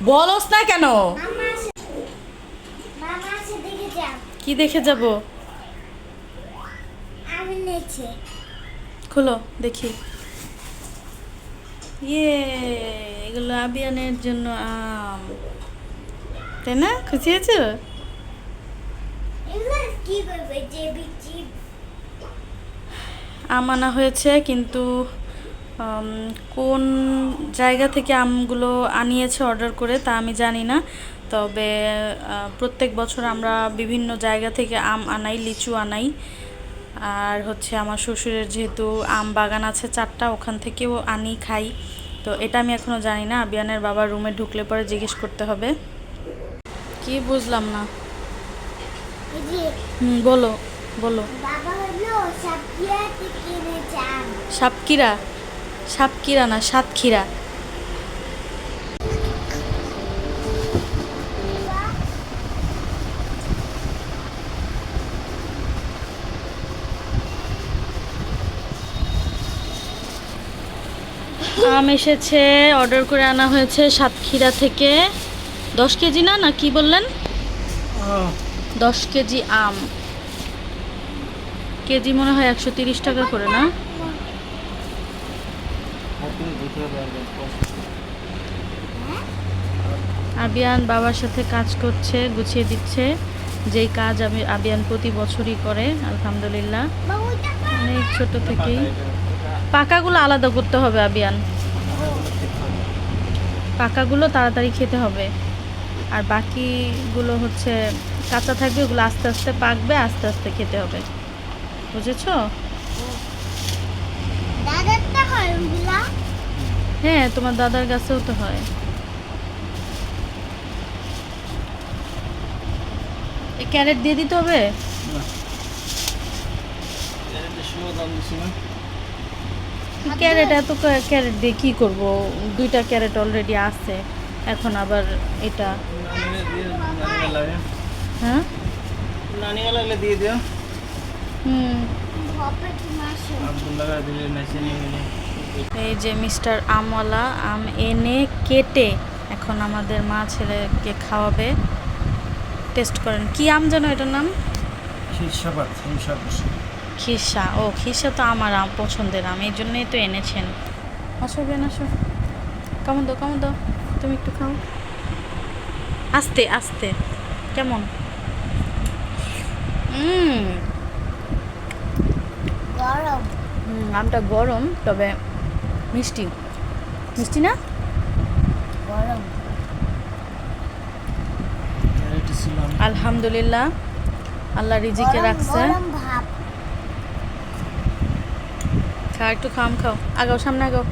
বলস না কেন? কি দেখে যাব? খোলো দেখি। ইয়ে এগুলো আবিয়ানের জন্য আম। তাই না? খুশি হয়েছো এগুলো কি করবে যে বিচি আম আনা হয়েছে কিন্তু কোন জায়গা থেকে আমগুলো আনিয়েছে অর্ডার করে তা আমি জানি না। তবে প্রত্যেক বছর আমরা বিভিন্ন জায়গা থেকে আম আনাই লিচু আনাই। আর হচ্ছে আমার শ্বশুরের যেহেতু আম বাগান আছে চারটা ওখান থেকেও আনি খাই। তো এটা আমি এখনও জানি না। আবিয়ানের বাবার রুমে ঢুকলে পরে জিজ্ঞেস করতে হবে। কি বুঝলাম না। হুম বলো বলো। সাপকিরা? সাপকিরা না সাতক্ষীরা। আম এসেছে অর্ডার করে আনা হয়েছে সাতক্ষীরা থেকে। দশ কেজি না না কি বললেন? দশ কেজি আম। কেজি মনে হয় একশো তিরিশ টাকা করে না? আবিয়ান বাবার সাথে কাজ করছে, গুছিয়ে দিচ্ছে। যেই কাজ আমি আবিয়ান প্রতি বছরই করে, আলহামদুলিল্লাহ। অনেক ছোট থেকেই। পাকাগুলো আলাদা করতে হবে আবিয়ান। পাকাগুলো তাড়াতাড়ি খেতে হবে। আর বাকিগুলো হচ্ছে, কাঁচা থাকবে, ওগুলো আস্তে আস্তে পাকবে, আস্তে আস্তে খেতে হবে। বুঝেছ? হয় হ্যাঁ তোমার দাদার কাছেও তো হয়। এই ক্যারেট দিয়ে দিতে হবে? ক্যারেট? এত ক্যারেট দিয়ে কি করব? দুইটা ক্যারেট অলরেডি আছে। এখন আবার এটা। হ্যাঁ? দিয়ে দিও। হুম। এই যে মিস্টার আমওয়ালা আম এনে কেটে এখন আমাদের মা ছেলেকে খাওয়াবে। টেস্ট করেন। কি আম যেন এটার নাম? খিসা ও খিসা তো আমার আম পছন্দের আম এই জন্যই তো এনেছেন। আসো বেন আসো। কেমন দাও কেমন দাও। তুমি একটু খাও। আস্তে আস্তে। কেমন? হুম গরম। আমটা গরম তবে মিষ্টি। মিষ্টি না? গরম। আলহামদুলিল্লাহ আল্লাহ রিজিকে রাখছে। খা একটু খাম খাও। আগাও সামনে আগাও।